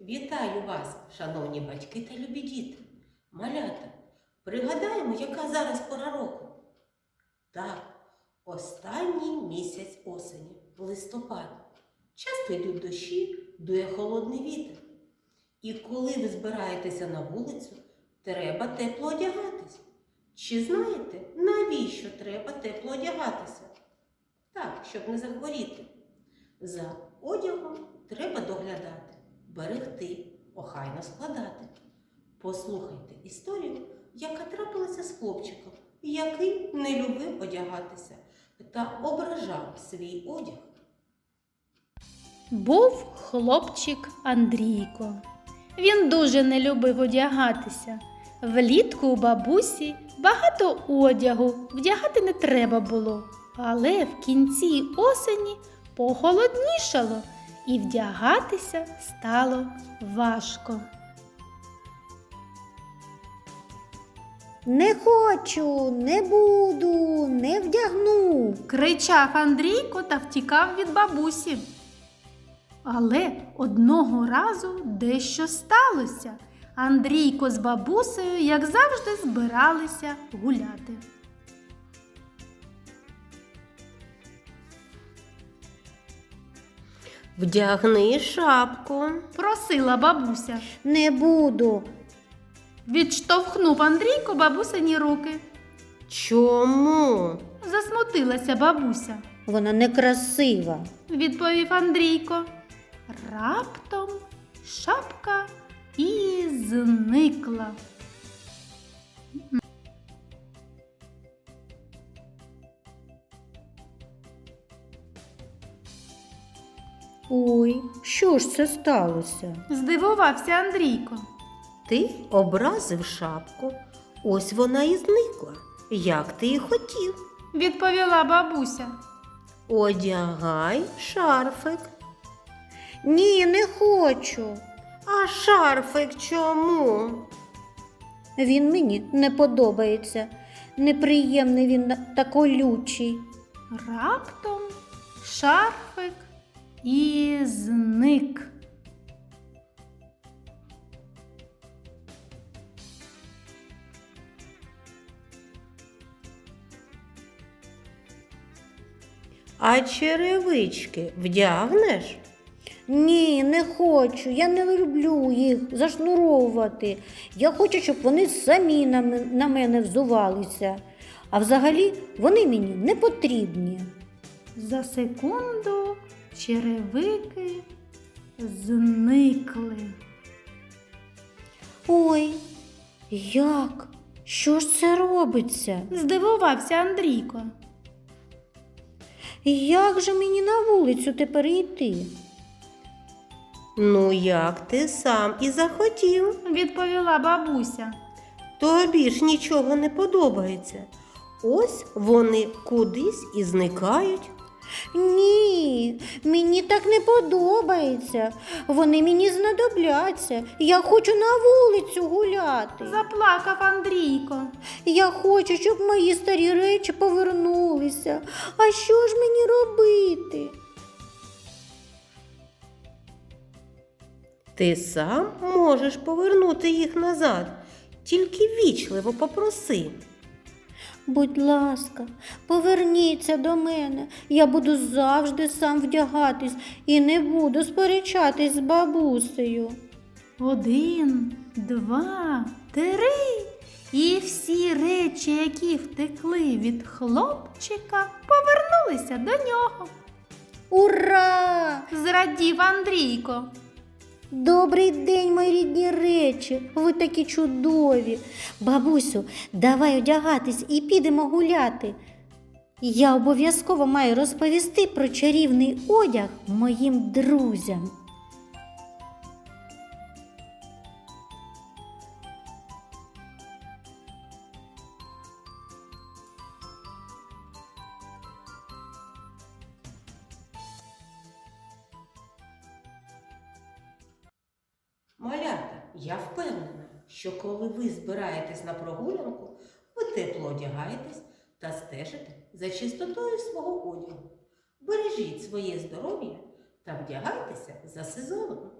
Вітаю вас, шановні батьки та любі діти. Малята, пригадаємо, яка зараз пора року. Так, останній місяць осені, листопад. Часто йдуть дощі, дує холодний вітер. І коли ви збираєтеся на вулицю, треба тепло одягатись. Чи знаєте, навіщо треба тепло одягатися? Так, щоб не захворіти. За одягом треба доглядати, берегти, охайно складати. Послухайте історію, яка трапилася з хлопчиком, який не любив одягатися та ображав свій одяг. Був хлопчик Андрійко. Він дуже не любив одягатися. Влітку у бабусі багато одягу вдягати не треба було, але в кінці осені похолоднішало і вдягатися стало важко. Не хочу, не буду, не вдягну. Кричав Андрійко та втікав від бабусі. Але одного разу дещо сталося. Андрійко з бабусею, як завжди, збиралися гуляти. Вдягни шапку. Просила бабуся. Не буду. Відштовхнув Андрійко бабусині руки. Чому? Засмутилася бабуся, Вона некрасива. відповів Андрійко. Раптом шапка і зникла. Ой, що ж це сталося? Здивувався Андрійко. Ти образив шапку. Ось вона і зникла, як ти і хотів. Відповіла бабуся. Одягай шарфик. Ні, не хочу. А шарфик чому? Він мені не подобається. Неприємний він та колючий. Раптом шарфик і зник. А черевички вдягнеш? Ні, не хочу. Я не люблю їх зашнуровувати. Я хочу, щоб вони самі на, мене взувалися. А взагалі вони мені не потрібні. За секунду черевики зникли. Ой, як? Що ж це робиться? Здивувався Андрійко. Як же мені на вулицю тепер йти? Ну, як ти сам і захотів. Відповіла бабуся. Тобі ж нічого не подобається. Ось вони кудись і зникають. Ні, мені так не подобається. Вони мені знадобляться. Я хочу на вулицю гуляти. Заплакав Андрійко. Я хочу, щоб мої старі речі повернулися. А що ж мені робити? Ти сам можеш повернути їх назад, тільки вічливо попроси. Будь ласка, поверніться до мене. Я буду завжди сам вдягатись і не буду сперечатись з бабусею. Один, два, три. І всі речі, які втекли від хлопчика, повернулися до нього. Ура! Зрадів Андрійко. Добрий день, мої рідні речі. Ви такі чудові. Бабусю, давай одягатись і підемо гуляти. Я обов'язково маю розповісти про чарівний одяг моїм друзям. Я впевнена, що коли ви збираєтесь на прогулянку, ви тепло одягаєтесь та стежите за чистотою свого одягу. Бережіть своє здоров'я та вдягайтеся за сезоном.